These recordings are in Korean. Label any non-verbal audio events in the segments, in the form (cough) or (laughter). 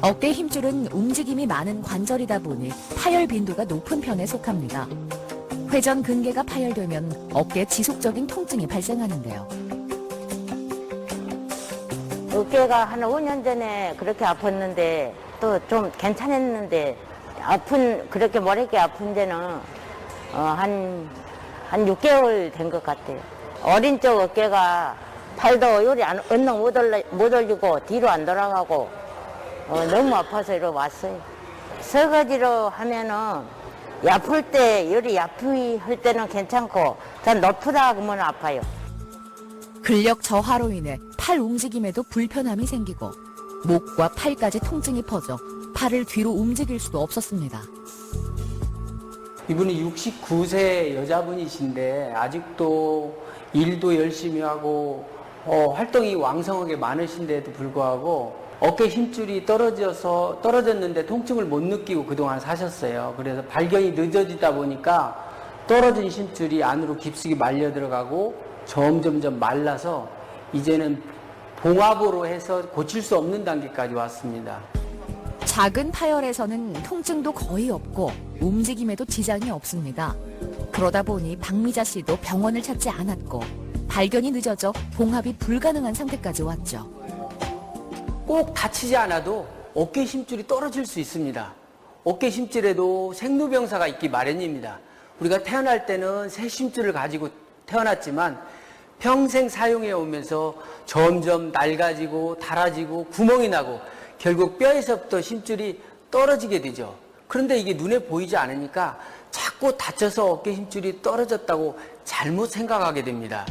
어깨 힘줄은 움직임이 많은 관절이다 보니 파열 빈도가 높은 편에 속합니다. 회전 근개가 파열되면 어깨에 지속적인 통증이 발생하는데요. 어깨가 한 5년 전에 그렇게 아팠는데 또 좀 괜찮았는데 아픈 그렇게 머리게 아픈 데는 어, 한, 한 6개월 된 것 같아요. 어린 쪽 어깨가 팔도 요리 안, 올라, 못 올리고 뒤로 안 돌아가고 어, 너무 아파서 이러 왔어요. 설거지로 하면은 아플 때 요리 야프이 할 때는 괜찮고 더 높으다 그러면 아파요. 근력 저하로 인해 팔 움직임에도 불편함이 생기고 목과 팔까지 통증이 퍼져 팔을 뒤로 움직일 수도 없었습니다. 이분이 69세 여자분이신데 아직도 일도 열심히 하고 어, 활동이 왕성하게 많으신데도 불구하고 어깨 힘줄이 떨어져서 떨어졌는데 통증을 못 느끼고 그동안 사셨어요. 그래서 발견이 늦어지다 보니까 떨어진 힘줄이 안으로 깊숙이 말려 들어가고 점점점 말라서 이제는 봉합으로 해서 고칠 수 없는 단계까지 왔습니다. 작은 파열에서는 통증도 거의 없고 움직임에도 지장이 없습니다. 그러다 보니 박미자 씨도 병원을 찾지 않았고 발견이 늦어져 봉합이 불가능한 상태까지 왔죠. 꼭 다치지 않아도 어깨 힘줄이 떨어질 수 있습니다. 어깨 힘줄에도 생로병사가 있기 마련입니다. 우리가 태어날 때는 새 힘줄을 가지고 태어났지만 평생 사용해 오면서 점점 낡아지고 닳아지고 구멍이 나고 결국 뼈에서부터 힘줄이 떨어지게 되죠. 그런데 이게 눈에 보이지 않으니까 자꾸 다쳐서 어깨 힘줄이 떨어졌다고 잘못 생각하게 됩니다.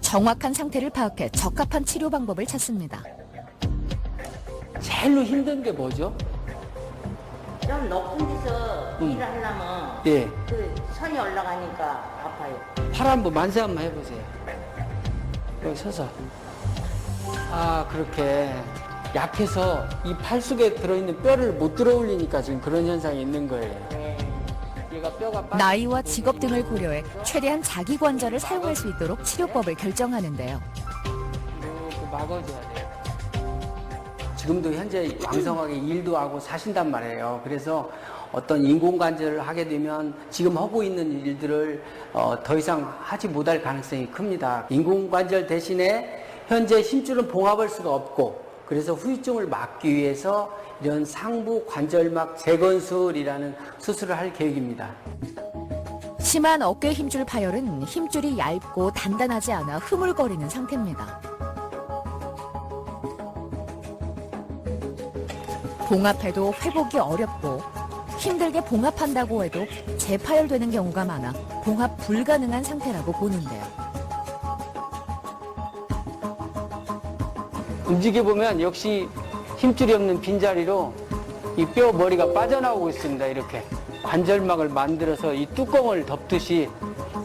정확한 상태를 파악해 적합한 치료 방법을 찾습니다. 제일로 힘든 게 뭐죠? 좀 높은 데서 음. 일을 하려면 예. 그 선이 올라가니까 아파요. 팔 한번 만세 한번 해보세요. 여기 서서. 아, 그렇게 약해서 이 팔 속에 들어있는 뼈를 못 들어 올리니까 지금 그런 현상이 있는 거예요. 네. 얘가 뼈가 빠 나이와 직업 등을 고려해 최대한 자기 관절을 사용할 수 있도록 치료법을 결정하는데요. 이렇게 막아줘야 돼요. 지금도 현재 왕성하게 일도 하고 사신단 말이에요. 그래서 어떤 인공관절을 하게 되면 지금 하고 있는 일들을 어, 더 이상 하지 못할 가능성이 큽니다. 인공관절 대신에 현재 힘줄은 봉합할 수가 없고 그래서 후유증을 막기 위해서 이런 상부 관절막 재건술이라는 수술을 할 계획입니다. 심한 어깨 힘줄 파열은 힘줄이 얇고 단단하지 않아 흐물거리는 상태입니다. 봉합해도 회복이 어렵고 힘들게 봉합한다고 해도 재파열되는 경우가 많아 봉합 불가능한 상태라고 보는데요. 움직여 보면 역시 힘줄이 없는 빈자리로 이 뼈 머리가 빠져나오고 있습니다. 이렇게 관절막을 만들어서 이 뚜껑을 덮듯이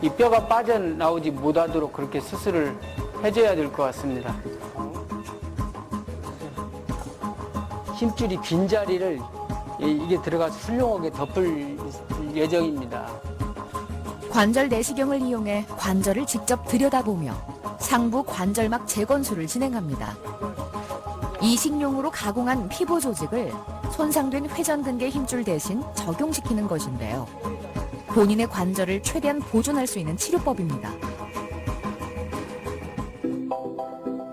이 뼈가 빠져나오지 못하도록 그렇게 수술을 해줘야 될 것 같습니다. 힘줄이 빈 자리를 이- 이게 들어가서 훌륭하게 덮을 예정입니다. 관절 내시경을 이용해 관절을 직접 들여다보며 상부 관절막 재건술을 진행합니다. 이식용으로 가공한 피부 조직을 손상된 회전근개 힘줄 대신 적용시키는 것인데요. 본인의 관절을 최대한 보존할 수 있는 치료법입니다.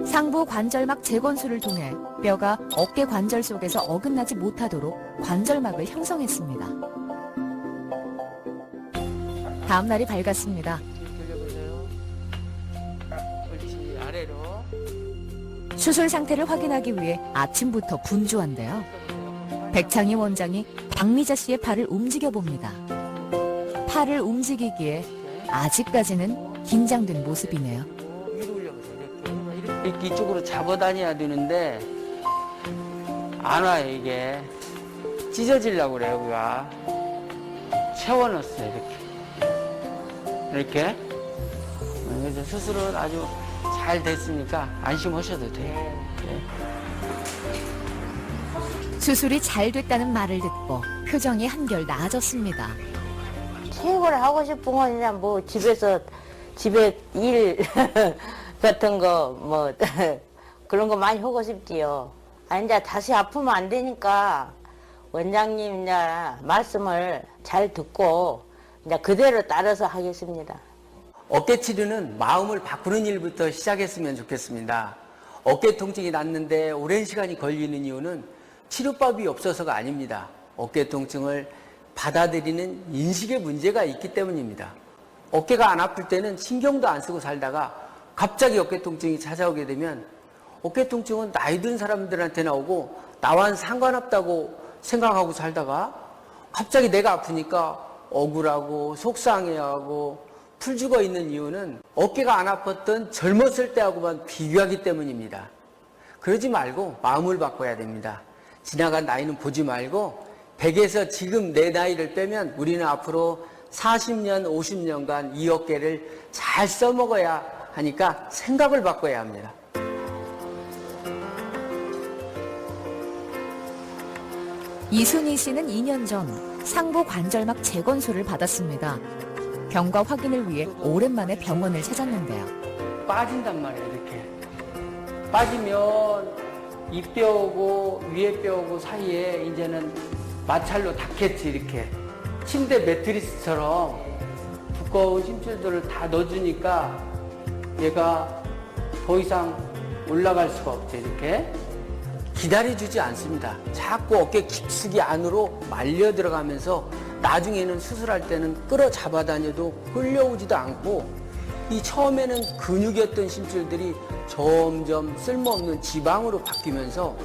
상부 관절막 재건술을 통해 뼈가 어깨 관절 속에서 어긋나지 못하도록 관절막을 형성했습니다. 다음 날이 밝았습니다. 수술 상태를 확인하기 위해 아침부터 분주한데요. 백창희 원장이 박미자 씨의 팔을 움직여 봅니다. 팔을 움직이기에 아직까지는 긴장된 모습이네요. 이렇게. 이쪽으로 잡아다녀야 되는데 안 와요 이게 찢어지려고 그래요 여기가 채워넣었어요 이렇게 이렇게 그래서 수술은 아주 잘 됐으니까 안심하셔도 돼요 네. 수술이 잘 됐다는 말을 듣고 표정이 한결 나아졌습니다. 최고를 하고 싶은 건 그냥 뭐 집에서 집에 일 같은 거 뭐 (laughs) 그런 거 많이 하고 싶지요. 아, 이제 다시 아프면 안 되니까 원장님 이제 말씀을 잘 듣고 이제 그대로 따라서 하겠습니다. 어깨 치료는 마음을 바꾸는 일부터 시작했으면 좋겠습니다. 어깨 통증이 났는데 오랜 시간이 걸리는 이유는 치료법이 없어서가 아닙니다. 어깨 통증을 받아들이는 인식의 문제가 있기 때문입니다. 어깨가 안 아플 때는 신경도 안 쓰고 살다가 갑자기 어깨 통증이 찾아오게 되면 어깨 통증은 나이 든 사람들한테 나오고 나와는 상관없다고 생각하고 살다가 갑자기 내가 아프니까 억울하고 속상해하고 풀 죽어 있는 이유는 어깨가 안 아팠던 젊었을 때하고만 비교하기 때문입니다. 그러지 말고 마음을 바꿔야 됩니다. 지나간 나이는 보지 말고 100에서 지금 내 나이를 빼면 우리는 앞으로 40년, 50년간 이 어깨를 잘 써먹어야 하니까 생각을 바꿔야 합니다. 이순희 씨는 2년 전 상부 관절막 재건수를 받았습니다. 병과 확인을 위해 오랜만에 병원을 찾았는데요. 빠진단 말이에요, 이렇게. 빠지면 이뼈하고 위에 뼈하고 사이에 이제는 마찰로 닿겠지, 이렇게. 침대 매트리스처럼 두꺼운 심줄들을 다 넣어주니까 얘가 더 이상 올라갈 수가 없죠, 이렇게. 기다려주지 않습니다. 자꾸 어깨 깊숙이 안으로 말려 들어가면서 나중에는 수술할 때는 끌어 잡아 다녀도 끌려오지도 않고 이 처음에는 근육이었던 심줄들이 점점 쓸모없는 지방으로 바뀌면서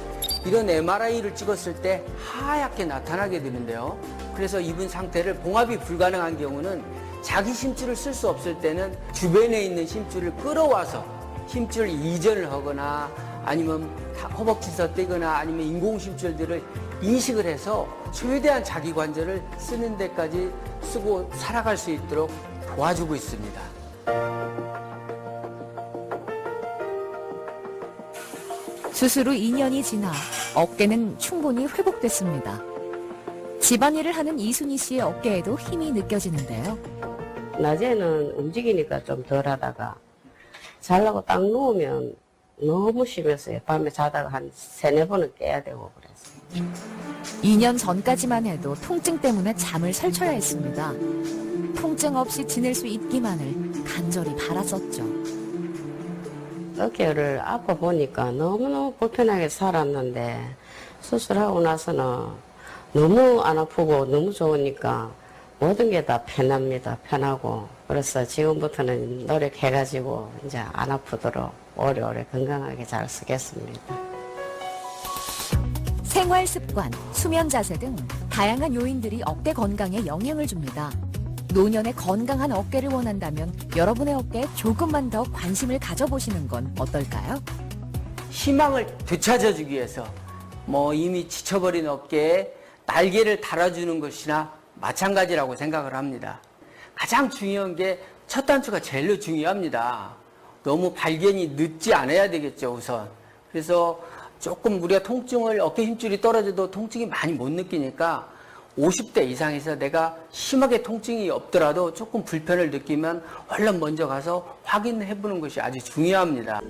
이런 MRI를 찍었을 때 하얗게 나타나게 되는데요. 그래서 이분 상태를 봉합이 불가능한 경우는 자기 심줄을 쓸 수 없을 때는 주변에 있는 심줄을 끌어와서 심줄 이전을 하거나 아니면 다- 허벅지에서 떼거나 아니면 인공심줄들을 인식을 해서 최대한 자기 관절을 쓰는 데까지 쓰고 살아갈 수 있도록 도와주고 있습니다. 수술 후 2년이 지나 어깨는 충분히 회복됐습니다. 집안일을 하는 이순희 씨의 어깨에도 힘이 느껴지는데요. 낮에는 움직이니까 좀 덜 하다가 자려고 딱 누우면 너무 심했어요. 밤에 자다가 한 세네 번은 깨야 되고 그래서. 2년 전까지만 해도 통증 때문에 잠을 설쳐야 했습니다. 통증 없이 지낼 수 있기만을 간절히 바랐었죠. 어깨를 아파 보니까 너무너무 불편하게 살았는데 수술하고 나서는 너무 안 아프고 너무 좋으니까 모든 게 다 편합니다. 편하고. 그래서 지금부터는 노력해가지고 이제 안 아프도록 오래오래 건강하게 잘 쓰겠습니다. 생활 습관, 수면 자세 등 다양한 요인들이 어깨 건강에 영향을 줍니다. 노년의 건강한 어깨를 원한다면 여러분의 어깨에 조금만 더 관심을 가져보시는 건 어떨까요? 희망을 되찾아주기 위해서 뭐 이미 지쳐버린 어깨에 날개를 달아주는 것이나 마찬가지라고 생각을 합니다. 가장 중요한 게 첫 단추가 제일 중요합니다. 너무 발견이 늦지 않아야 되겠죠, 우선. 그래서 조금 우리가 통증을 어깨 힘줄이 떨어져도 통증이 많이 못 느끼니까 50대 이상에서 내가 심하게 통증이 없더라도 조금 불편을 느끼면 얼른 먼저 가서 확인해 보는 것이 아주 중요합니다.